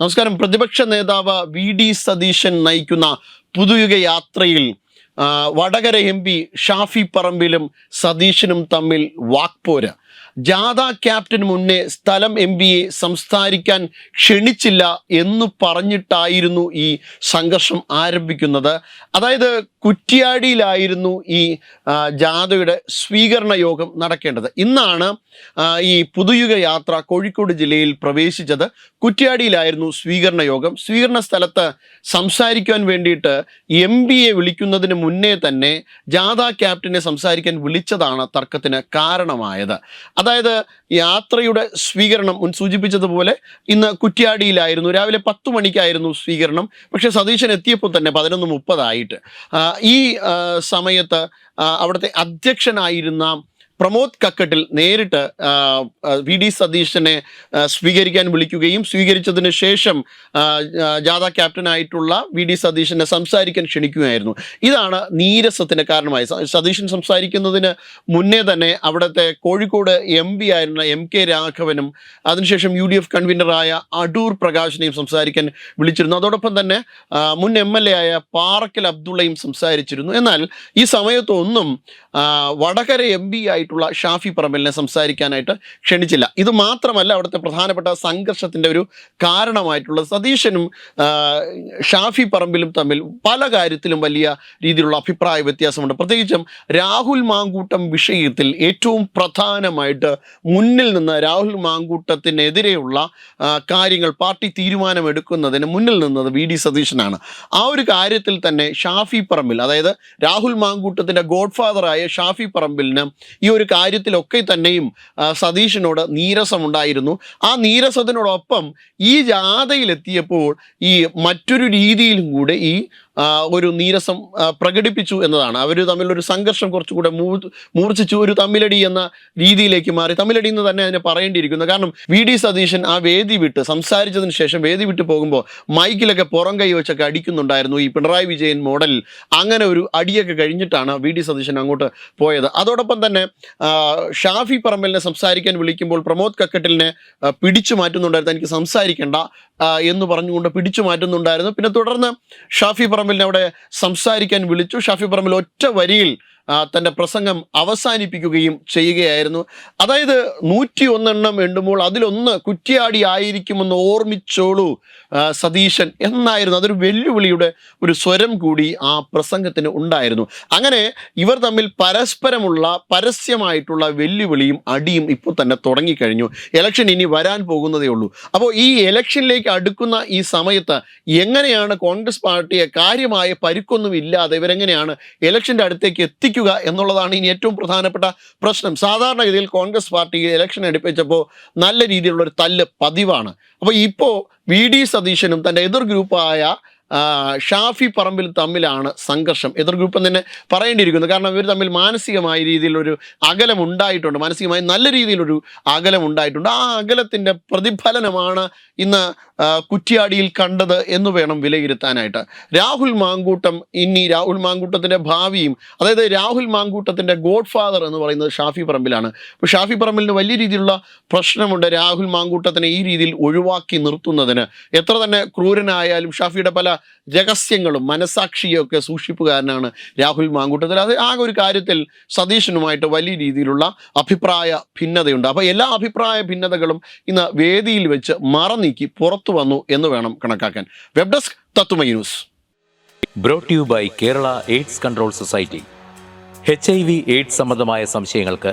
നമസ്കാരം. പ്രതിപക്ഷ നേതാവ് വി ഡി സതീശൻ നയിക്കുന്ന പുതുയുഗ യാത്രയിൽ വടകര എം പി ഷാഫി പറമ്പിലും സതീശനും തമ്മിൽ വാക്പോര്. ജാഥ ക്യാപ്റ്റന് മുന്നേ സ്ഥലം എം പിയെ സംസാരിക്കാൻ ക്ഷണിച്ചില്ല എന്ന് പറഞ്ഞിട്ടായിരുന്നു ഈ സംഘർഷം ആരംഭിക്കുന്നത്. അതായത് കുറ്റ്യാടിയിലായിരുന്നു ഈ ജാഥയുടെ സ്വീകരണ യോഗം നടക്കേണ്ടത്. ഇന്നാണ് ഈ പുതുയുഗ യാത്ര കോഴിക്കോട് ജില്ലയിൽ പ്രവേശിച്ചത്. കുറ്റ്യാടിയിലായിരുന്നു സ്വീകരണ യോഗം. സ്വീകരണ സ്ഥലത്ത് സംസാരിക്കാൻ വേണ്ടിയിട്ട് എം പിയെ വിളിക്കുന്നതിന് മുന്നേ തന്നെ ജാഥ ക്യാപ്റ്റനെ സംസാരിക്കാൻ വിളിച്ചതാണ് തർക്കത്തിന് കാരണമായത്. അതായത് യാത്രയുടെ സ്വീകരണം മുൻ സൂചിപ്പിച്ചതുപോലെ ഇന്ന് കുറ്റ്യാടിയിലായിരുന്നു. രാവിലെ പത്ത് മണിക്കായിരുന്നു സ്വീകരണം. പക്ഷേ സതീശൻ എത്തിയപ്പോൾ തന്നെ പതിനൊന്ന് മുപ്പതായിട്ട്. ഈ സമയത്ത് അവിടുത്തെ അധ്യക്ഷനായിരുന്ന പ്രമോദ് കക്കട്ടിൽ നേരിട്ട് വി ഡി സതീശനെ സ്വീകരിക്കാൻ വിളിക്കുകയും സ്വീകരിച്ചതിന് ശേഷം ജാഥ ക്യാപ്റ്റനായിട്ടുള്ള വി ഡി സതീശനെ സംസാരിക്കാൻ ക്ഷണിക്കുകയായിരുന്നു. ഇതാണ് നീരസത്തിന് കാരണമായി. സതീശൻ സംസാരിക്കുന്നതിന് മുന്നേ തന്നെ അവിടുത്തെ കോഴിക്കോട് എം പി ആയിരുന്ന എം കെ രാഘവനും അതിനുശേഷം യു ഡി എഫ് കൺവീനറായ അടൂർ പ്രകാശിനെയും സംസാരിക്കാൻ വിളിച്ചിരുന്നു. അതോടൊപ്പം തന്നെ മുൻ എം എൽ എ ആയ പാറക്കൽ അബ്ദുള്ളയും സംസാരിച്ചിരുന്നു. എന്നാൽ ഈ സമയത്തൊന്നും വടകര എം പി ആയിട്ടുള്ള ഷാഫി പറമ്പലിനെ സംസാരിക്കാനായിട്ട് ക്ഷണിച്ചില്ല. ഇത് മാത്രമല്ല അവിടുത്തെ പ്രധാനപ്പെട്ട സംഘർഷത്തിന്റെ ഒരു കാരണമായിട്ടുള്ള സതീശനും ഷാഫി പറമ്പിലും തമ്മിൽ പല കാര്യത്തിലും വലിയ രീതിയിലുള്ള അഭിപ്രായ വ്യത്യാസമുണ്ട്. പ്രത്യേകിച്ചും രാഹുൽ മാങ്കൂട്ടം വിഷയത്തിൽ ഏറ്റവും പ്രധാനമായിട്ട് മുന്നിൽ നിന്ന് രാഹുൽ മാങ്കൂട്ടത്തിനെതിരെയുള്ള കാര്യങ്ങൾ പാർട്ടി തീരുമാനമെടുക്കുന്നതിന് മുന്നിൽ നിന്നത് വി ഡി സതീശനാണ്. ആ ഒരു കാര്യത്തിൽ തന്നെ ഷാഫി പറമ്പിൽ അതായത് രാഹുൽ മാങ്കൂട്ടത്തിന്റെ ഗോഡ് ഫാദറായ ഷാഫി പറമ്പിലിന് ഈ കാര്യത്തിലൊക്കെ തന്നെയും സതീഷിനോട് നീരസമുണ്ടായിരുന്നു. ആ നീരസത്തിനോടൊപ്പം ഈ ജാഥയിലെത്തിയപ്പോൾ ഈ മറ്റൊരു രീതിയിലും കൂടെ ഈ ഒരു നീരസം പ്രകടിപ്പിച്ചു എന്നതാണ്. അവർ തമ്മിലൊരു സംഘർഷം കുറച്ചുകൂടെ മൂർച്ഛിച്ചു. ഒരു തമ്മിലടി എന്ന രീതിയിലേക്ക് മാറി. തമ്മിലടി എന്ന് തന്നെ അതിനെ പറയേണ്ടിയിരിക്കുന്നു. കാരണം വി. ഡി. സതീശൻ ആ വേദി വിട്ട് സംസാരിച്ചതിന് ശേഷം വേദി വിട്ട് പോകുമ്പോൾ മൈക്കിലൊക്കെ പുറം കൈ വെച്ചൊക്കെ അടിക്കുന്നുണ്ടായിരുന്നു ഈ പിണറായി വിജയൻ മോഡലിൽ അങ്ങനെ ഒരു അടിയൊക്കെ കഴിഞ്ഞിട്ടാണ് വി. ഡി. സതീശൻ അങ്ങോട്ട് പോയത്. അതോടൊപ്പം തന്നെ ഷാഫി പറമ്പലിനെ സംസാരിക്കാൻ വിളിക്കുമ്പോൾ പ്രമോദ് കക്കട്ടിലിനെ പിടിച്ചു മാറ്റുന്നുണ്ടായിരുന്നു. എനിക്ക് സംസാരിക്കേണ്ട. എന്ന് പറഞ്ഞുകൊണ്ട് പിടിച്ചു മാറ്റുന്നുണ്ടായിരുന്നു. പിന്നെ തുടർന്ന് ഷാഫി പറമ്പിലിനെ അവിടെ സംസാരിക്കാൻ വിളിച്ചു. ഷാഫി പറമ്പിൽ ഒറ്റ വരിയിൽ തന്റെ പ്രസംഗം അവസാനിപ്പിക്കുകയും ചെയ്യുകയായിരുന്നു. അതായത് നൂറ്റി ഒന്നെണ്ണം എണ്ണുമ്പോൾ അതിലൊന്ന് കുറ്റിയാടി ആയിരിക്കുമെന്ന് ഓർമ്മിച്ചോളൂ സതീശൻ എന്നായിരുന്നു. അതൊരു വെല്ലുവിളിയുടെ ഒരു സ്വരം കൂടി ആ പ്രസംഗത്തിന് ഉണ്ടായിരുന്നു. അങ്ങനെ ഇവർ തമ്മിൽ പരസ്പരമുള്ള പരസ്യമായിട്ടുള്ള വെല്ലുവിളിയും അടിയും ഇപ്പോൾ തന്നെ തുടങ്ങിക്കഴിഞ്ഞു. ഇലക്ഷൻ ഇനി വരാൻ പോകുന്നതേ ഉള്ളൂ. അപ്പോൾ ഈ ഇലക്ഷനിലേക്ക് അടുക്കുന്ന ഈ സമയത്ത് എങ്ങനെയാണ് കോൺഗ്രസ് പാർട്ടിയെ കാര്യമായ പരുക്കൊന്നും ഇല്ലാതെ ഇവരെങ്ങനെയാണ് ഇലക്ഷന്റെ അടുത്തേക്ക് എത്തിക്കുക എന്നുള്ളതാണ് ഇനി ഏറ്റവും പ്രധാനപ്പെട്ട പ്രശ്നം. സാധാരണഗതിയിൽ കോൺഗ്രസ് പാർട്ടി ഇലക്ഷൻ അടുപ്പിച്ചപ്പോൾ നല്ല രീതിയിലുള്ള ഒരു തല്ല് പതിവാണ്. അപ്പോൾ ഇപ്പോൾ വി ഡി സതീശനും തന്റെ എതിർ ഗ്രൂപ്പായ ഷാഫി പറമ്പിൽ തമ്മിലാണ് സംഘർഷം. എതിർ ഗ്രൂപ്പ് തന്നെ പറയേണ്ടിയിരിക്കുന്നു. കാരണം ഇവർ തമ്മിൽ മാനസികമായ രീതിയിലൊരു അകലം ഉണ്ടായിട്ടുണ്ട്. മാനസികമായി നല്ല രീതിയിലൊരു അകലം ഉണ്ടായിട്ടുണ്ട്. ആ അകലത്തിന്റെ പ്രതിഫലനമാണ് ഇന്ന് കുറ്റ്യാടിയിൽ കണ്ടത് എന്ന് വേണം വിലയിരുത്താനായിട്ട്. രാഹുൽ മാങ്കൂട്ടം ഇനി രാഹുൽ മാങ്കൂട്ടത്തിന്റെ ഭാവിയും അതായത് രാഹുൽ മാങ്കൂട്ടത്തിന്റെ ഗോഡ് ഫാദർ എന്ന് പറയുന്നത് ഷാഫി പറമ്പിലാണ്. അപ്പോൾ ഷാഫി പറമ്പിലിന് വലിയ രീതിയിലുള്ള പ്രശ്നമുണ്ട് രാഹുൽ മാങ്കൂട്ടത്തിനെ ഈ രീതിയിൽ ഒഴിവാക്കി നിർത്തുന്നതിന്. എത്ര തന്നെ ക്രൂരനായാലും ഷാഫിയുടെ പല രഹസ്യങ്ങളും മനസാക്ഷിയും ഒക്കെ സൂക്ഷിപ്പുകാരനാണ് രാഹുൽ മാങ്കൂട്ടത്തിൽ. അത് ആ ഒരു കാര്യത്തിൽ സതീശനുമായിട്ട് വലിയ രീതിയിലുള്ള അഭിപ്രായ ഭിന്നതയുണ്ട്. അപ്പോൾ എല്ലാ അഭിപ്രായ ഭിന്നതകളും ഇന്ന് വേദിയിൽ വെച്ച് മറനീക്കി പുറത്തു വന്നു എന്ന് വേണം കണക്കാക്കാൻ. Web desk Tatvamayi news. Brought you by Kerala AIDS control society H I V AIDS സംബന്ധമായ സംശയങ്ങൾക്ക്